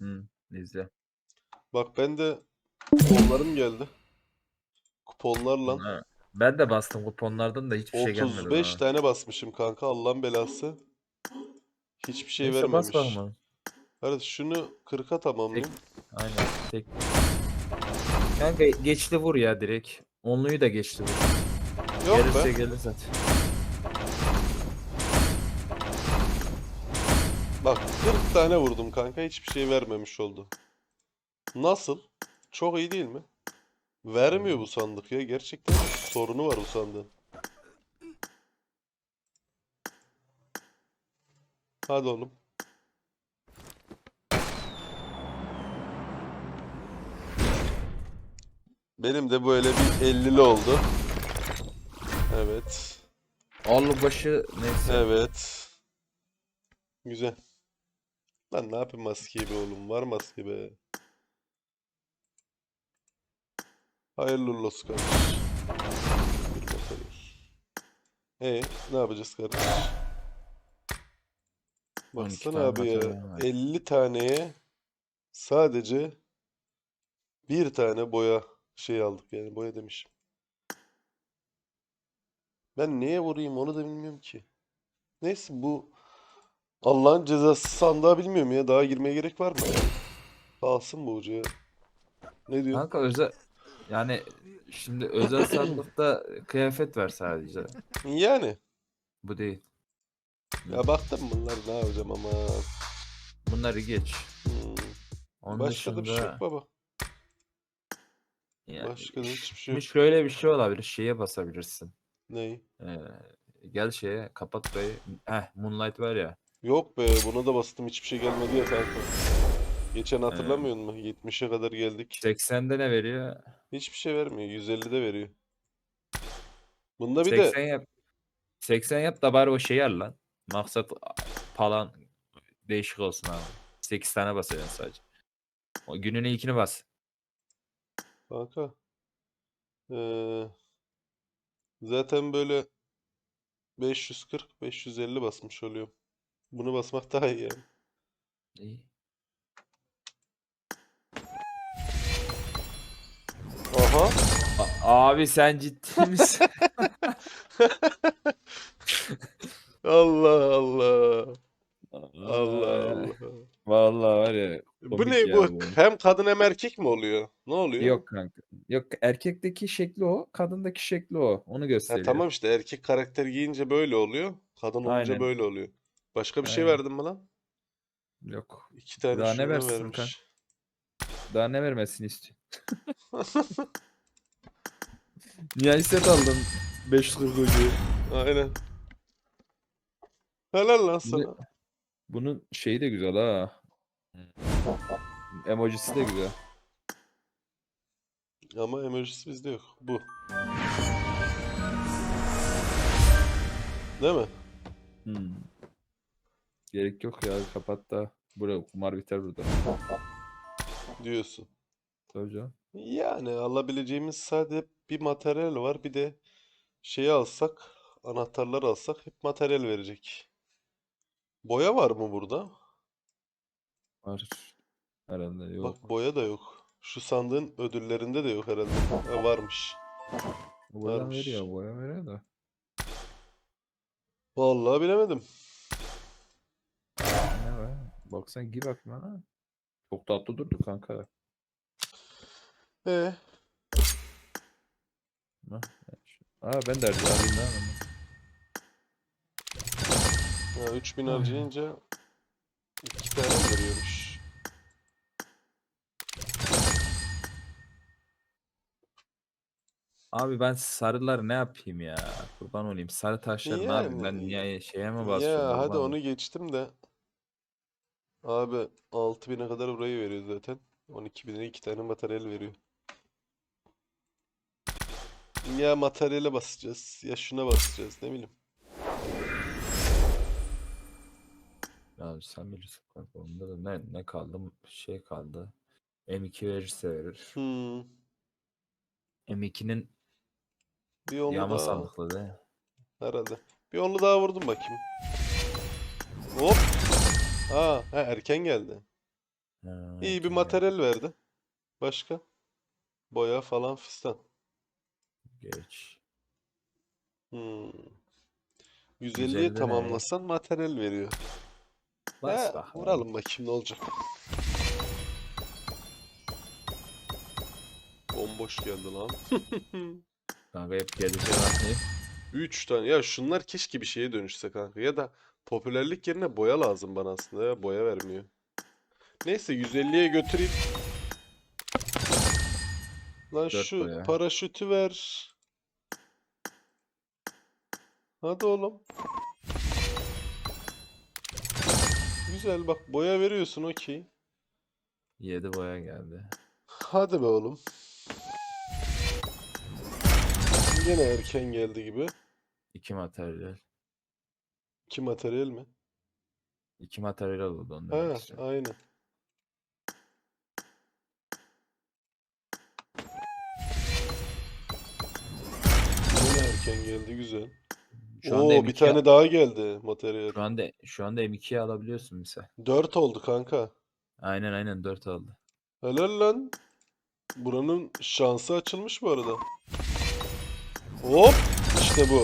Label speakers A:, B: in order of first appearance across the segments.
A: Hı, izle.
B: Bak ben de kuponlarım geldi. Kuponlarla
A: Ha, Ben de bastım kuponlardan da hiçbir şey gelmedi
B: 35
A: bana.
B: tane basmışım kanka Allah'ın belası. Hiçbir şey
A: Neyse bas
B: vermemiş.
A: bakalım.
B: Hadi şunu 40'a tamamlayayım.
A: Aynen. Tek. Kanka geçti vur ya direkt. Onluyu da geçti vur.
B: Yok
A: Gelirse
B: be.
A: gelir zaten.
B: Bak 40 tane vurdum kanka hiçbir şey vermemiş oldu. Nasıl? Çok iyi değil mi? Vermiyor bu sandık ya. Gerçekten sorunu var bu sandığın. Hadi oğlum. Benim de böyle bir 50'li oldu. Evet.
A: Allı başı neyse.
B: Evet. Güzel. Lan ne yapayım maskeyi be oğlum? Var maske be. Hayırlı olsun kardeş. Bir bakalım. E ne yapacağız kardeş?
A: 12
B: Baksana abi ya.
A: materyal var.
B: 50 taneye sadece bir tane boya şey aldık yani boya demişim. Ben neye vurayım onu da bilmiyorum ki. Neyse bu Allah'ın cezası sandığa bilmiyorum ya. Daha girmeye gerek var mı? Kalsın bu ucuya. Ne diyorsun?
A: Kanka özel yani şimdi özel sandıkta kıyafet ver sadece.
B: Yani.
A: Bu değil.
B: Ya baktım bunlar ne yapacağım ama.
A: Bunları geç.
B: Hmm.
A: Onun
B: Başka da bir şey
A: dışında
B: yok baba.
A: yani
B: Başka da hiçbir şey yok.
A: şöyle bir şey olabilir. Şeye basabilirsin.
B: Ney?
A: Ee, gel şeye kapat burayı. Heh Moonlight var ya.
B: Yok be buna da bastım hiçbir şey gelmedi ya kanka. Geçen hatırlamıyor musun? 70'e kadar geldik.
A: 80'de ne veriyor?
B: Hiçbir şey vermiyor. 150'de veriyor. Bunda bir
A: 80
B: de
A: yap. 80 yap da bari o şeyi al lan. Maksat falan değişik olsun abi. 8 tane basacaksın sadece. O günün ilkini bas.
B: kanka eee, zaten böyle 540 550 basmış oluyor. Bunu basmak daha iyi yani.
A: İyi.
B: Aha.
A: A- abi sen ciddi misin?
B: Allah Allah. Allah Allah.
A: Vallahi var ya.
B: Bu ne
A: ya
B: bu? Hem kadın hem erkek mi oluyor? Ne oluyor?
A: Yok kanka. Yok erkekteki şekli o, kadındaki şekli o. Onu
B: Ha,
A: gösteriyor.
B: tamam işte erkek karakter giyince böyle oluyor. Kadın olunca
A: Aynen.
B: böyle oluyor. Başka bir şey
A: Aynen.
B: verdin mi lan?
A: Yok.
B: İki tane
A: Daha ne
B: şundan
A: versin
B: vermiş.
A: kanka? Daha ne vermesini istiyor? Nihai set aldım. 540 ucu.
B: Aynen. Helal lan sana.
A: Bunun şeyi de güzel ha. Emojisi de güzel.
B: Ama emojisi bizde yok. Bu. Değil mi?
A: Hmm. Gerek yok ya kapat da. Buraya kumar biter burada.
B: Diyorsun.
A: Tabii canım.
B: Yani alabileceğimiz sadece bir materyal var. Bir de şeyi alsak, anahtarlar alsak hep materyal verecek. Boya var mı burada?
A: Var. Herhalde yok.
B: Bak boya da yok. Şu sandığın ödüllerinde de yok herhalde. Ha, varmış.
A: Boya
B: varmış.
A: veriyor, boya veriyor da.
B: Vallahi bilemedim.
A: Ne var? Baksana gir bakayım ha. Çok tatlı durdu kanka.
B: E
A: Ha, Aa ben de alayım lan. onu.
B: ya 3000 harcayınca iki tane veriyormuş.
A: Abi ben sarıları ne yapayım ya? Kurban olayım. Sarı taşları ne yapayım? Ben niye şeye mi basıyorum?
B: Ya hadi onu geçtim de. Abi 6000'e kadar burayı veriyor zaten. 12.000'e iki tane materyal veriyor. Ya materyale basacağız ya şuna basacağız ne bileyim.
A: Ya sen bilirsin kanka. Onda da ne, ne kaldı? Şey kaldı. M2 verirse verir.
B: Hmm.
A: M2'nin
B: Bir onlu
A: yağma
B: daha
A: sandıklı değil
B: herhalde. Bir onlu daha vurdum bakayım. Hop. Aa, ha, erken geldi.
A: Ha,
B: İyi bir materyal verdi. Başka? Boya falan fistan.
A: Geç.
B: Hmm.
A: 150
B: 150'ye
A: ne?
B: tamamlasan materyal veriyor.
A: Bas
B: Ha,
A: bakalım.
B: vuralım bakayım ne olacak. Bomboş geldi lan.
A: Kanka hep gelecek hani.
B: 3 tane. Ya şunlar keşke bir şeye dönüşse kanka. Ya da popülerlik yerine boya lazım bana aslında ya. Boya vermiyor. Neyse 150'ye götüreyim. Lan
A: Dört
B: şu
A: boya.
B: paraşütü ver. Hadi oğlum. Güzel bak boya veriyorsun okey.
A: 7 boya geldi.
B: Hadi be oğlum. Yine erken geldi gibi.
A: 2 materyal.
B: İki materyal mi?
A: 2 materyal oldu onu
B: Ha,
A: demek istiyorum.
B: Yine erken geldi güzel.
A: Şu anda
B: Oo
A: M2
B: bir tane daha geldi materyal.
A: Şu anda şu anda M2'yi alabiliyorsun misal.
B: 4 oldu kanka.
A: Aynen aynen 4 aldı.
B: Helal lan. Buranın şansı açılmış bu arada. Hop işte bu.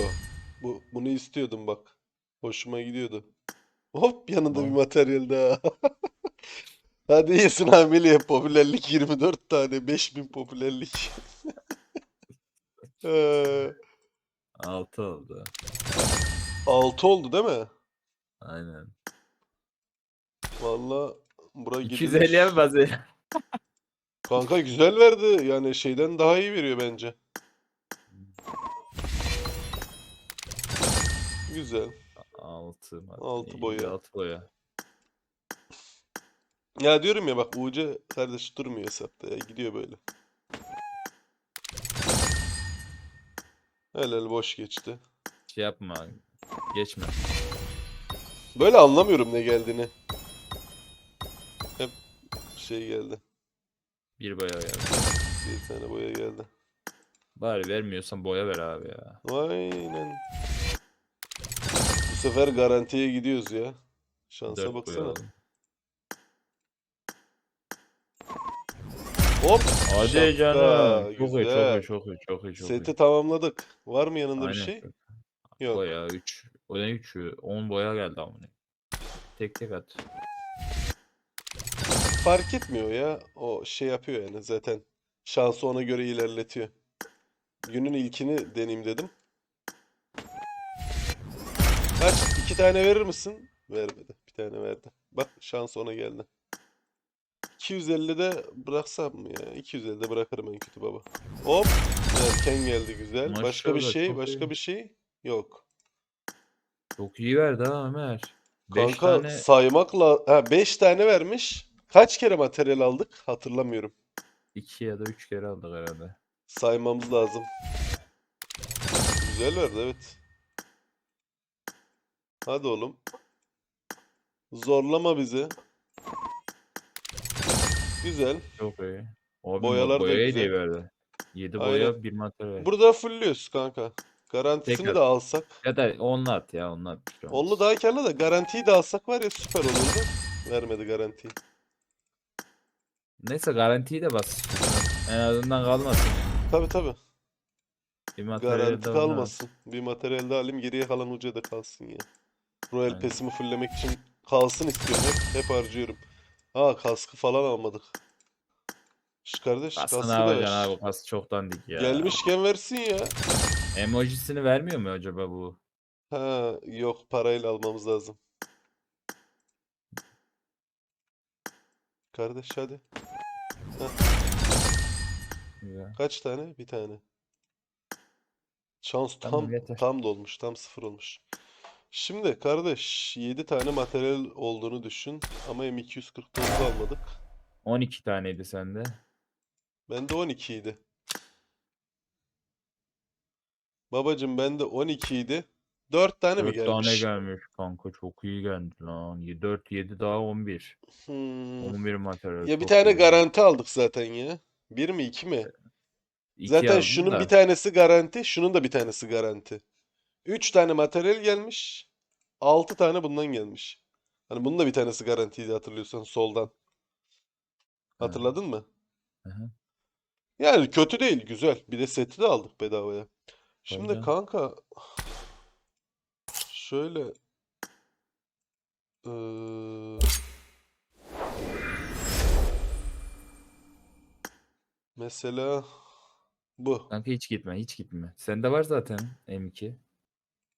B: Bu bunu istiyordum bak. Hoşuma gidiyordu. Hop yanında bir materyal daha. Hadi iyisin Ameliye. Popülerlik 24 tane. 5000 popülerlik. Ee,
A: 6 oldu.
B: 6 oldu değil mi?
A: Aynen.
B: Valla bura
A: 250'ye mi
B: gidilir.
A: basıyor?
B: Kanka güzel verdi. Yani şeyden daha iyi veriyor bence. Güzel.
A: 6
B: Altı boya.
A: 6 boya.
B: Ya diyorum ya bak UC kardeş durmuyor hesapta ya. Gidiyor böyle. Helal boş geçti.
A: Şey yapma. Geçme.
B: Böyle anlamıyorum ne geldiğini. Hep şey geldi.
A: Bir boya geldi.
B: Bir tane boya geldi.
A: Bari vermiyorsan boya ver abi ya.
B: Aynen. Sefer garantiye gidiyoruz ya. Şansa
A: 4 boya
B: baksana.
A: aldım.
B: Hop.
A: Hadi
B: Şapka,
A: canım. Çok iyi, çok iyi, çok iyi, çok iyi, çok iyi.
B: Seti tamamladık. Var mı yanında bir
A: Aynen.
B: şey? Yok.
A: Boya 3. O ne 3'ü? 10 boya geldi amına. Tek tek at.
B: Fark etmiyor ya. O şey yapıyor yani zaten. Şansı ona göre ilerletiyor. Günün ilkini deneyeyim dedim. İki tane verir misin? Vermedi. Bir tane verdi. Bak şans ona geldi. 250'de bıraksam mı ya? 250'de bırakırım en kötü baba. Hop. Erken geldi güzel. Başka bir
A: Maşallah,
B: şey, başka
A: iyi.
B: bir şey yok.
A: Çok iyi verdi ha Ömer. 5
B: Kanka
A: tane
B: saymakla ha 5 tane vermiş. Kaç kere materyal aldık? Hatırlamıyorum.
A: 2 ya da 3 kere aldık herhalde.
B: Saymamız lazım. Güzel verdi evet. Hadi oğlum. Zorlama bizi. Güzel.
A: Çok iyi. Abi
B: Boyalar da
A: boyayı
B: güzel.
A: diye verdi. 7
B: Aynen.
A: boya 1 materyal.
B: Burada fullüyoruz kanka. Garantisini
A: Tekrar.
B: de alsak.
A: Ya da onunla at ya onunla at. bir şey.
B: Onlu daha karlı da garantiyi de alsak var ya süper olurdu. Vermedi garantiyi.
A: Neyse garantiyi de bas. En azından kalmasın.
B: Tabi tabi.
A: Bir materyal
B: Garanti
A: de onunla at.
B: kalmasın. Bir materyal de alayım geriye kalan uca da kalsın ya. Royal. Pass'imi fulllemek için kalsın istiyorum. Hep, hep harcıyorum. Aa kaskı falan almadık. Şu kardeş
A: Kaskı
B: kaskı da ver.
A: abi? Kask çok dandik ya.
B: Gelmişken versin ya.
A: Emojisini vermiyor mu acaba bu?
B: Ha yok parayla almamız lazım. Kardeş hadi.
A: Ya.
B: Kaç tane? Bir tane. Şans
A: Tamam,
B: tam
A: yeter.
B: tam dolmuş. Tam sıfır olmuş. Şimdi kardeş 7 tane materyal olduğunu düşün. Ama M249 almadık.
A: 12 taneydi sende.
B: Bende 12 idi. Babacım bende 12 idi. 4 tane mi
A: 4 tane
B: gelmiş?
A: gelmiş kanka çok iyi geldi lan. 4 7 daha 11.
B: Hmm.
A: 11 materyal.
B: Ya bir
A: çok
B: tane
A: iyi.
B: garanti aldık zaten ya. Bir mi iki mi?
A: İki
B: Zaten
A: aldım
B: şunun
A: da.
B: bir tanesi garanti, şunun da bir tanesi garanti. 3 tane materyal gelmiş. 6 tane bundan gelmiş. Hani bunun da bir tanesi garantiydi hatırlıyorsan soldan. Hatırladın mı?
A: Hı hı.
B: Yani kötü değil, güzel. Bir de seti de aldık bedavaya. Şimdi
A: canım.
B: kanka şöyle eee, mesela bu.
A: Kanka hiç gitme hiç gitme. Sende var zaten M2.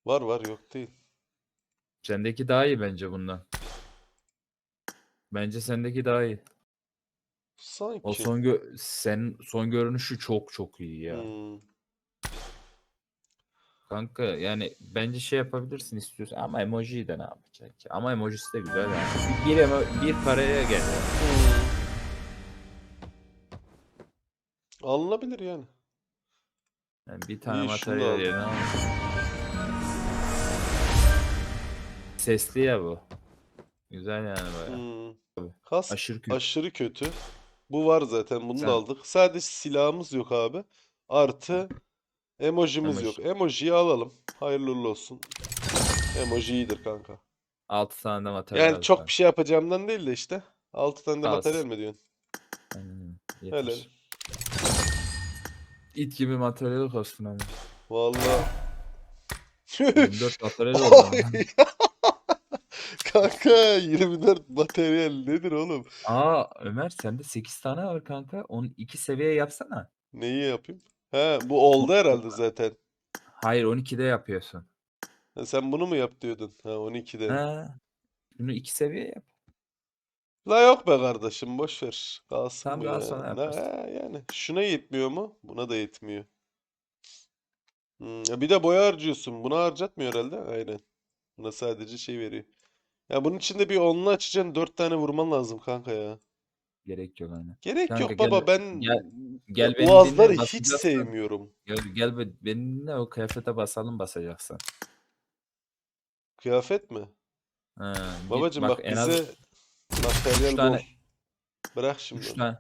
B: Var var yok değil.
A: Sendeki daha iyi bence bundan. Bence sendeki daha iyi. O
B: Sanki.
A: son gö sen son görünüşü çok çok iyi ya.
B: Hmm.
A: Kanka yani bence şey yapabilirsin istiyorsan ama emojiyi de ne yapacak ki? Ama emojisi de güzel yani. Bir, emo- bir paraya gel.
B: Hmm. Alınabilir yani.
A: Yani bir tane
B: İyi, şunu da
A: materyal
B: al.
A: yerine al. Sesli ya bu. Güzel yani baya.
B: Hmm. Kask
A: Aşırı kötü.
B: aşırı kötü. Bu var zaten. Bunu
A: Sen-
B: da aldık. Sadece silahımız yok abi. Artı emojimiz
A: Emoji.
B: yok. Emojiyi alalım. Hayırlı uğurlu olsun. Emoji iyidir kanka.
A: 6 tane de materyal
B: Yani çok bir şey yapacağımdan değil de işte. 6 tane de
A: Az.
B: materyal mi diyorsun?
A: Öyle.
B: Helal.
A: Yeter. İt gibi materyal kostun ama.
B: Vallahi.
A: 24 materyal oldu ama.
B: Kanka 24 materyal nedir oğlum?
A: Aa Ömer sende 8 tane var kanka. 12 seviye yapsana.
B: Neyi yapayım? He bu oldu herhalde zaten.
A: Hayır 12'de yapıyorsun.
B: Ha, sen bunu mu yap diyordun? Ha 12'de.
A: Ha. Bunu 2 seviye yap.
B: La yok be kardeşim boş ver. Kalsın
A: Tamam,
B: bu
A: daha
B: ya.
A: sonra yaparsın.
B: he, yani şuna yetmiyor mu? Buna da yetmiyor. Hmm, ya bir de boya harcıyorsun. Buna harcatmıyor herhalde. Aynen. Buna sadece şey veriyor. Ya bunun içinde bir onlu açacaksın. Dört tane vurman lazım kanka ya.
A: Gerek yok aynen.
B: Gerek
A: Kanka
B: yok baba.
A: gel-
B: Ben
A: gel- gel beni
B: boğazları
A: dinle,
B: hiç
A: basacaksan-
B: sevmiyorum.
A: Gel, gel be- benimle o kıyafete basalım basacaksan.
B: Kıyafet mi?
A: Ha, git
B: Babacım bak,
A: en az
B: bize materyal
A: üç tane-
B: bol. Bırak şimdi.
A: 3 tane.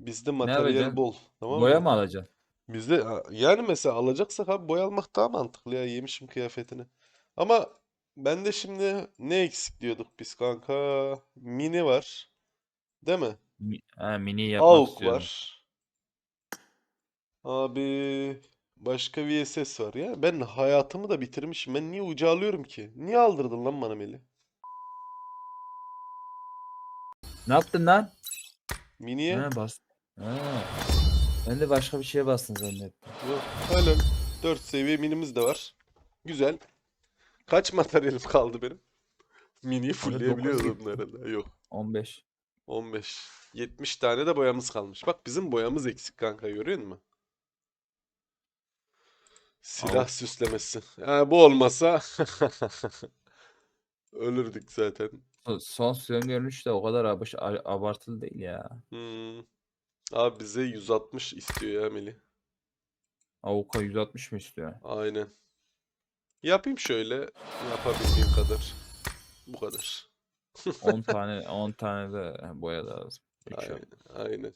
B: Bizde materyal
A: yapacaksın?
B: bol. Tamam
A: Boya
B: mı?
A: mı alacaksın?
B: Bizde yani mesela alacaksak abi boya almak daha mantıklı ya yemişim kıyafetini. Ama bende şimdi ne eksik diyorduk biz kanka? Mini var. Değil mi?
A: Mi- Ha, mini yapmak
B: AUK
A: istiyorum.
B: var. Abi başka VSS var ya. Ben hayatımı da bitirmişim. Ben niye ucu alıyorum ki? Niye aldırdın lan bana Melih?
A: Ne yaptın lan?
B: Miniye?
A: Ha, bas. Ha. Ben de başka bir şeye bastın zannettim.
B: Yok. Helal. 4 seviye minimiz de var. Güzel. Kaç materyalim kaldı benim? Mini'yi
A: dokuz
B: fullleyebiliyordum
A: gitti.
B: herhalde. Yok.
A: 15.
B: 15. 70 tane de boyamız kalmış. Bak bizim boyamız eksik kanka görüyor musun? Silah
A: Al.
B: süslemesi. Ha, bu olmasa ölürdük zaten.
A: Son son görünüş de o kadar abış- a- abartılı değil ya.
B: Hmm. Abi bize 160 istiyor ya Melih.
A: Avuka 160 mı istiyor?
B: Aynen. Yapayım şöyle yapabildiğim kadar. Bu kadar.
A: 10 tane 10 tane de boya lazım. Yap.
B: Aynen. Aynen.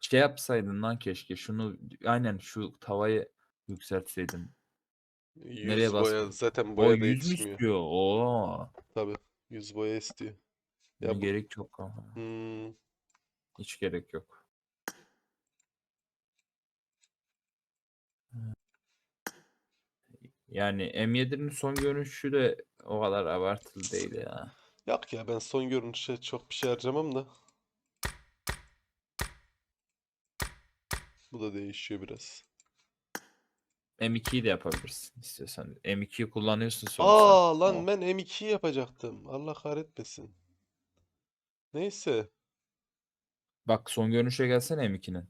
A: Şey yapsaydın lan keşke şunu aynen şu tavayı yükseltseydin.
B: 100
A: Nereye
B: boya
A: bastın?
B: zaten
A: O
B: boya da
A: 100 mü
B: yetişmiyor.
A: istiyor? Oo.
B: Tabii. 100 boya istiyor. Ya bu-
A: gerek yok ama.
B: Hmm.
A: Hiç gerek yok. Yani M7'nin son görünüşü de o kadar abartılı değil ya.
B: Yok ya ben son görünüşe çok bir şey harcamam da. Bu da değişiyor biraz.
A: M2'yi de yapabilirsin istiyorsan. M2'yi kullanıyorsun sonuçta.
B: Aa lan
A: O-
B: ben M2 yapacaktım. Allah kahretmesin. Neyse.
A: Bak son görünüşe gelsene M2'nin.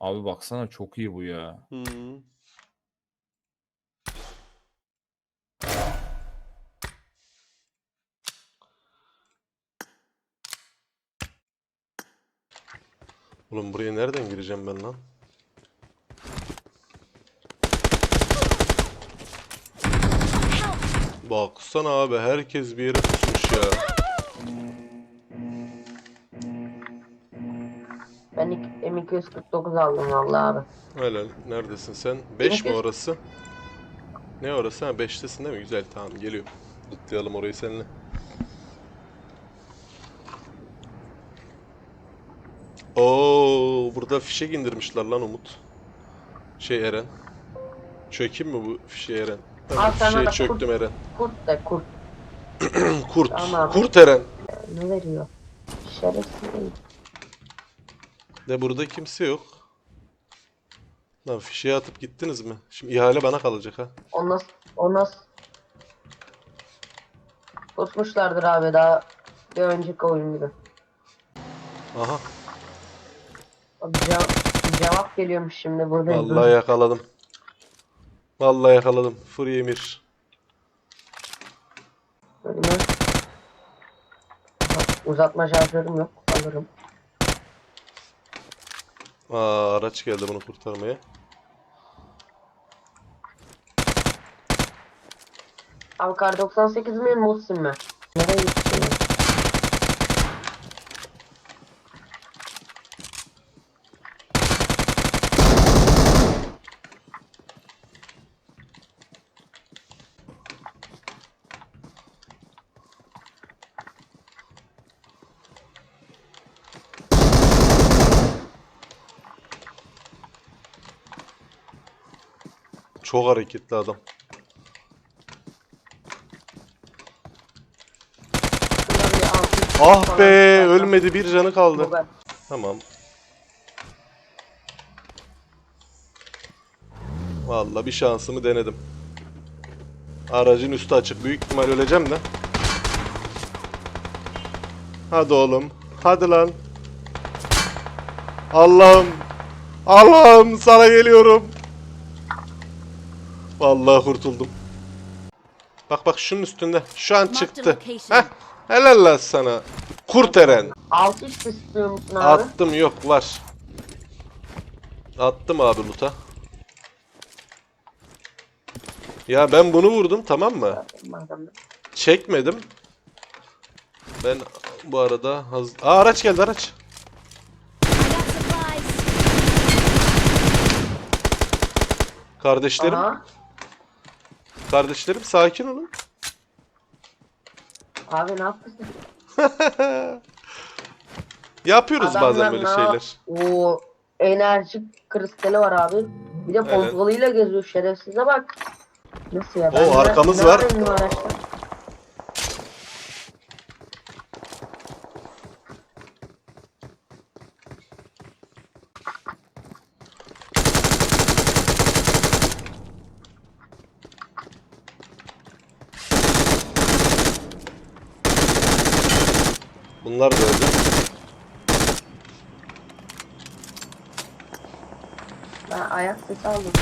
A: Abi baksana çok iyi bu ya.
B: Hmm. Oğlum buraya nereden gireceğim ben lan? Baksana abi herkes bir yere pusmuş ya.
C: Ben ilk M249 aldım vallahi abi.
B: Helal. Neredesin sen? 5 mi orası? Ne orası? Ha 5'tesin değil mi? Güzel tamam geliyorum. Tutlayalım orayı seninle.
D: Oo, burada fişek indirmişler lan Umut. Şey Eren. Çökeyim mi bu fişeği Eren? Ben
C: Al
D: bu
C: sana
D: fişeği
C: da
D: çöktüm Eren.
C: Kurt de kurt.
D: Kurt.
C: Tamam.
D: Kurt Eren.
C: Ne veriyor? Şerefsiz değil.
D: De burada kimse yok. Lan fişeği atıp gittiniz mi? Şimdi ihale bana kalacak ha.
C: O nasıl? O nasıl? Kusmuşlardır abi daha bir önceki oyun gibi.
D: Aha.
C: Abi ce- cevap geliyormuş şimdi burada.
D: Vallahi yakaladım. Vallahi yakaladım. Free Emir.
C: Uzatma şarjörüm yok. Alırım.
D: Aa, araç geldi bunu kurtarmaya.
C: Abi kar 98 mi Muhsin mi? Nereye gitti? ya?
D: Çok hareketli adam. Ah be, ölmedi bir canı kaldı. Tamam. Vallahi bir şansımı denedim. Aracın üstü açık. Büyük ihtimal öleceğim de. Hadi oğlum. Hadi lan. Allah'ım. Allah'ım sana geliyorum. Vallahi kurtuldum. Bak bak şunun üstünde. Şu an çıktı. Heh. Helal lan sana. Kurt Eren.
C: Altı abi?
D: Attım yok var. Attım abi luta. Ya ben bunu vurdum tamam mı? Çekmedim. Ben bu arada haz... Aa araç geldi araç. Kardeşlerim,
C: Aha.
D: Kardeşlerim sakin olun.
C: Abi ne yaptın?
D: Yapıyoruz bazen
C: Adamlar
D: böyle
C: ne
D: şeyler.
C: yap- O enerji kristali var abi. Bir de pompalıyla geziyor şerefsize bak. Nasıl ya?
D: Oo,
C: de-
D: arkamız
C: ne
D: var.
C: yapayım bu araçta?
D: Bunlar da öldü.
C: Ben ayak sesi aldım.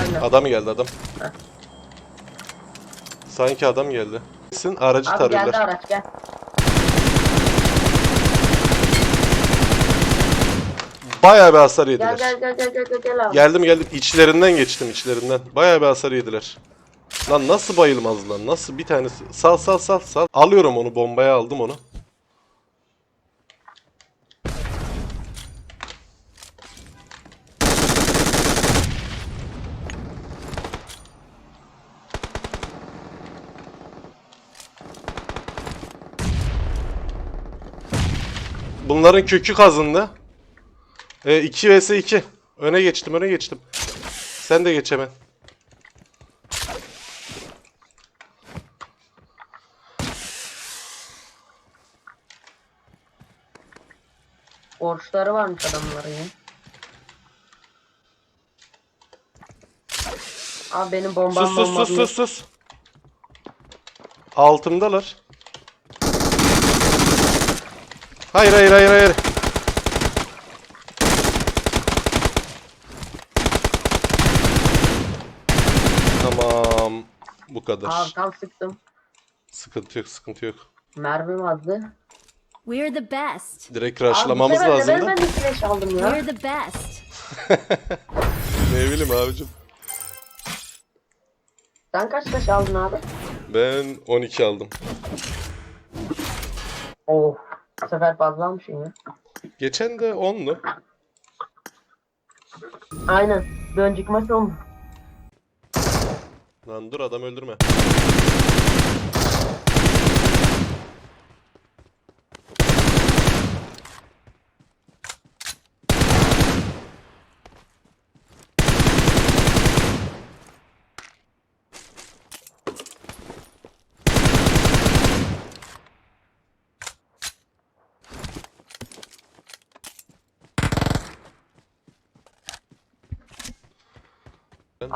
C: Aynen.
D: Adam geldi adam. Sanki adam geldi. Sin aracı
C: Abi geldi
D: tarıyorlar.
C: araç gel.
D: Bayağı bir hasar
C: Gel
D: yediler.
C: gel gel gel gel gel, gel abi.
D: Geldim geldim içlerinden geçtim içlerinden. Bayağı bir hasar yediler. Lan nasıl bayılmaz lan? Nasıl bir tanesi? Sal sal sal sal. Alıyorum onu bombaya aldım onu. Bunların kökü kazındı. E, 2 vs 2. Öne geçtim, öne geçtim. Sen de geç hemen.
C: Borçları varmış adamların ya. Abi benim bombam
D: Sus sus
C: bombam
D: sus
C: yok.
D: sus sus. Altımdalar. Hayır hayır hayır hayır. Tamam. Bu kadar.
C: Abi tam sıktım.
D: Sıkıntı yok, sıkıntı yok.
C: Mermim azdı.
E: We're the best.
D: Direkt
C: Abi
D: rushlamamız
C: sefer
D: lazım da.
C: ben de flash aldım ya?
E: We're the best.
D: Ne bileyim abicim.
C: Sen kaç taş aldın abi?
D: Ben 12 aldım.
C: Oh. Bu sefer fazla almışsın ya.
D: Geçen de 10'lu.
C: Aynen. Bir önceki maç olmuş.
D: Lan dur adam öldürme.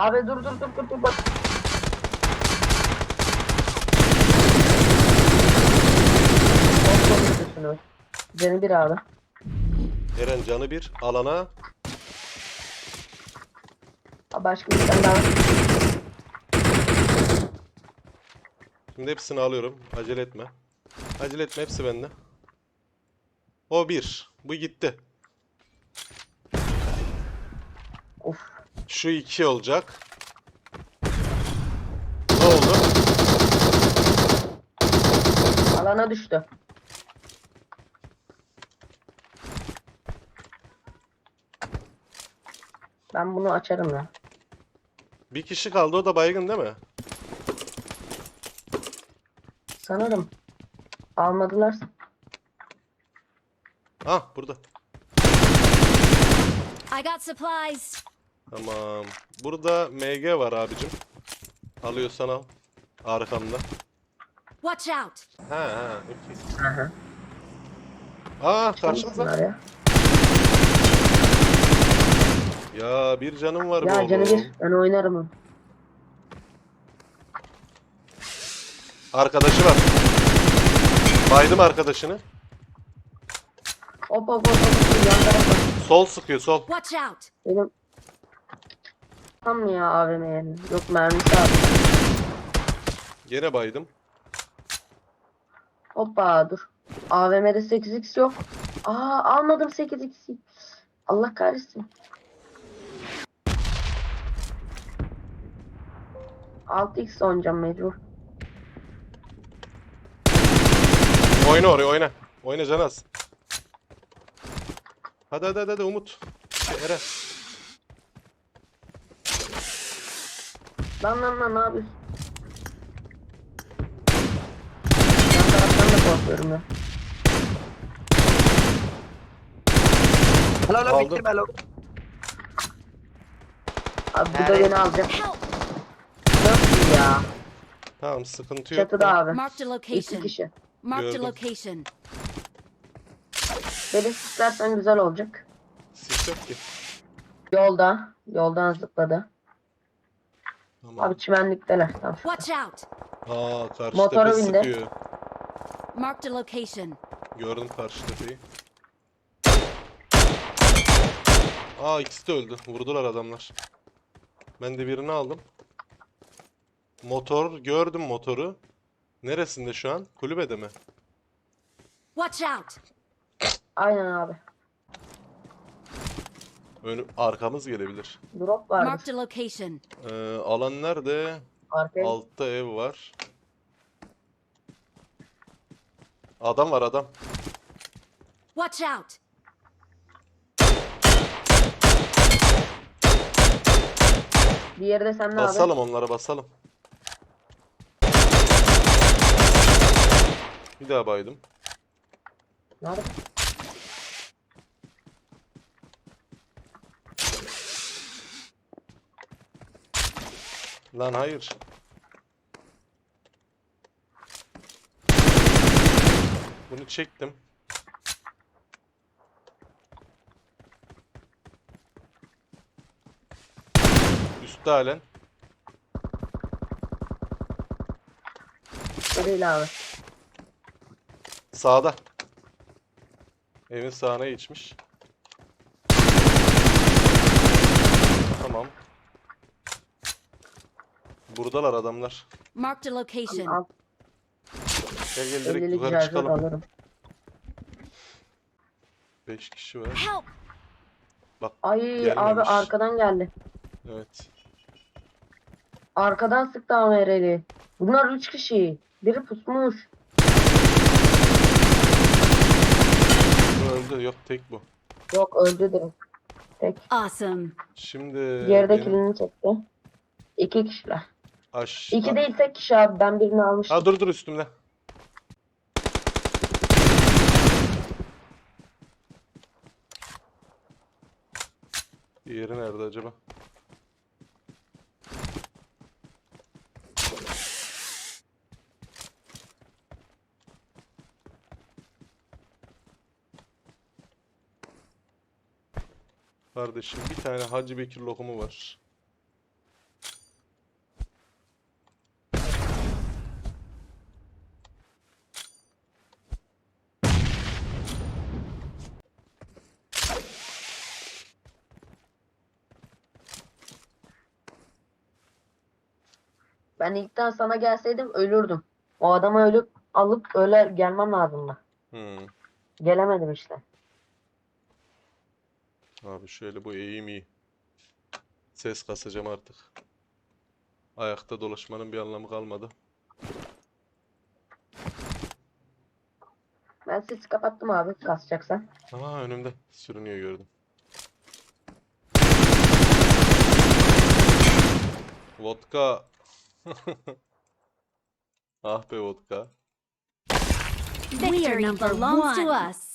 C: Abi dur dur dur dur dur bak. Konuşuyorsunuz. Canı bir abi.
D: Eren canı bir. Alana.
C: Aa, Başka bir tane daha.
D: Şimdi hepsini alıyorum. Acele etme. Acele etme hepsi bende. O bir. Bu gitti.
C: Of.
D: Şu iki olacak. Ne oldu?
C: Alana düştü. Ben bunu açarım ya.
D: Bir kişi kaldı o da baygın değil mi?
C: Sanırım. Almadılar.
D: Ah burada.
E: I got supplies.
D: Tamam. Burada MG var abicim. Alıyorsan al. Arkamda.
E: Watch out.
D: Ha ha. okey.
C: Hı hı.
D: Aa karşımızda.
C: ya.
D: Bir canım var
C: Ya
D: be
C: canı
D: oğlum.
C: bir. Ben oynarım onu.
D: Arkadaşı var. Baydım arkadaşını.
C: Hop hop hop.
D: Sol sıkıyor sol.
E: Watch out.
C: Benim tam mı ya AVM'ye? Yok mermisi abi.
D: Gene baydım.
C: Hoppa dur. AVM'de 8x yok. Aa almadım 8x'i. Allah kahretsin. Altı x oynayacağım mecbur.
D: Oyna oraya oyna. Oyna Canaz. Hadi hadi hadi, hadi Umut. Eren.
C: Lan lan lan ne yapıyorsun? Yan taraftan da korkuyorum ya.
F: Hello, hello,
D: Aldım.
F: bitirme hello.
C: Abi bu da
F: Evet.
C: beni alacak.
E: Help.
C: Nasıl ya?
D: Tamam sıkıntı yok.
C: Çatıda abi.
E: Marked a
C: İki
E: location.
C: kişi.
E: Marked a
D: Gördüm.
E: location.
C: Beni istersen güzel olacak.
D: Sis yok ki.
C: Yolda. Yoldan zıpladı.
D: Tamam.
C: Abi çimenlikteler. Tamam.
E: Watch out.
D: Aa karşı
C: Motora
D: tepe
C: bindi.
D: sıkıyor.
E: Marked a location.
D: Gördüm karşı tepeyi. Aa ikisi de öldü. Vurdular adamlar. Ben de birini aldım. Motor gördüm motoru. Neresinde şu an? Kulübede mi?
E: Watch out.
C: Aynen abi.
D: Önü, arkamız gelebilir.
C: Drop var.
E: Marked a location.
D: Ee, alan nerede?
C: Arkaya.
D: Altta ev var. Adam var adam.
E: Watch out.
C: Diğeri de sende abi.
D: Basalım onlara basalım. Bir daha baydım.
C: Nerede?
D: Lan hayır. Bunu çektim. Üstte halen.
C: Değil abi.
D: Sağda. Evin sağına geçmiş. Tamam. Buradalar adamlar.
E: Marked a location.
D: Gel gel direkt
C: 50'lik
D: yukarı çıkalım.
C: alırım.
D: 5 kişi var.
E: Help.
C: Ay abi
D: Gelmemiş.
C: arkadan geldi.
D: Evet.
C: Arkadan sıktı AMR'li. Bunlar 3 kişi. Biri pusmuş.
D: Bu öldü. Yok tek bu.
C: Yok öldü direkt. Tek.
E: Awesome.
D: Şimdi
C: Diğeri de
D: benim
C: kilini çekti. İki kişiler.
D: Aş...
C: İki değil tek kişi abi. Ben birini almıştım.
D: Ha dur dur üstümde. Diğeri nerede acaba? Kardeşim bir tane Hacı Bekir lokumu var.
C: Ben ilkten sana gelseydim ölürdüm. O adamı ölüp alıp öyle gelmem lazımdı.
D: Hmm.
C: Gelemedim işte.
D: Abi şöyle bu eğim iyi. Ses kasacağım artık. Ayakta dolaşmanın bir anlamı kalmadı.
C: Ben sesi kapattım abi kasacaksan.
D: Aa önümde sürünüyor gördüm. Vodka. Ah be vodka.
E: Victory belongs to us.